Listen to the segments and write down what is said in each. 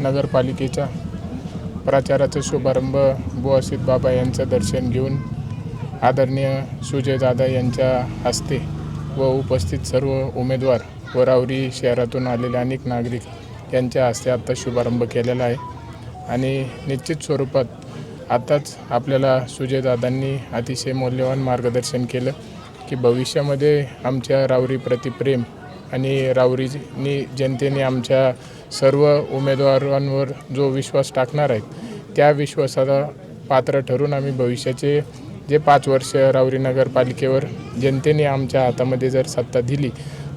नगरपालिकेच्या प्रचाराचा शुभारंभ बुआसित बाबा यांचं दर्शन घेऊन आदरणीय सुजयदादा यांच्या हस्ते व उपस्थित सर्व उमेदवार व रावरी शहरातून आलेले अनेक नागरिक यांच्या हस्ते आत्ता शुभारंभ केलेला आहे. आणि निश्चित स्वरूपात आताच आपल्याला सुजयदादांनी अतिशय मौल्यवान मार्गदर्शन केलं की भविष्यामध्ये आमच्या रावरीप्रती प्रेम आणि रावरीनी जनतेने आमच्या सर्व उमेदवारांवर जो विश्वास टाकणार आहेत त्या विश्वासाला पात्र ठरून आम्ही भविष्याचे जे पाच वर्ष रावरी नगरपालिकेवर जनतेने आमच्या हातामध्ये जर सत्ता दिली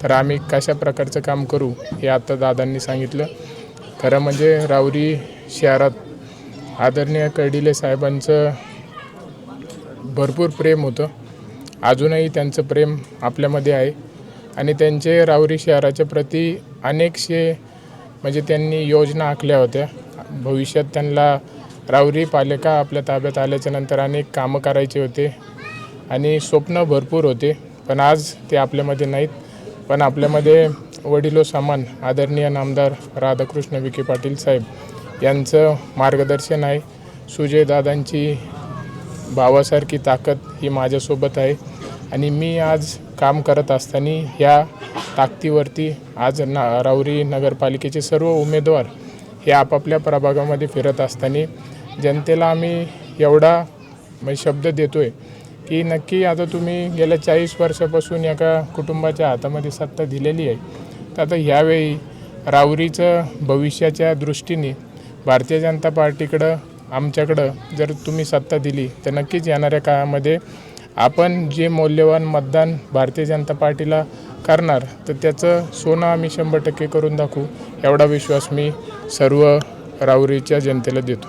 तर आम्ही कशा प्रकारचं काम करू हे आता दादांनी सांगितलं. खरं म्हणजे रावरी शहरात आदरणीय कर्डिले साहेबांचं भरपूर प्रेम होतं. अजूनही त्यांचं प्रेम आपल्यामध्ये आहे. आणि त्यांचे रावरी शहराच्या प्रती अनेकशे म्हणजे त्यांनी योजना आखल्या होत्या. भविष्यात त्यांना रावरी पालिका आपल्या ताब्यात आल्याच्यानंतर अनेक कामं करायचे होते आणि स्वप्न भरपूर होते. पण आज ते आपल्यामध्ये नाहीत. पण आपल्यामध्ये वडिलो समान आदरणीय नामदार राधाकृष्ण विखे पाटील साहेब यांचं मार्गदर्शन आहे. सुजयदादांची भावासारखी ताकद ही माझ्यासोबत आहे. आणि मी आज काम करत असताना ह्या ताकदीवरती आज ना राऊरी नगरपालिकेचे सर्व उमेदवार हे आपापल्या प्रभागामध्ये फिरत असताना जनतेला आम्ही एवढा म्हणजे शब्द देतो आहे की नक्की आता तुम्ही गेल्या चाळीस वर्षापासून एका कुटुंबाच्या हातामध्ये सत्ता दिलेली आहे. तर आता ह्यावेळी राऊरीचं भविष्याच्या दृष्टीने भारतीय जनता पार्टीकडं आमच्याकडं जर तुम्ही सत्ता दिली तर नक्कीच येणाऱ्या काळामध्ये आपण जे मौल्यवान मतदान भारतीय जनता पार्टीला करणार तर त्याचं सोनं आम्ही शंभर टक्के करून दाखवू एवढा विश्वास मी सर्व रावरीच्या जनतेला देतो.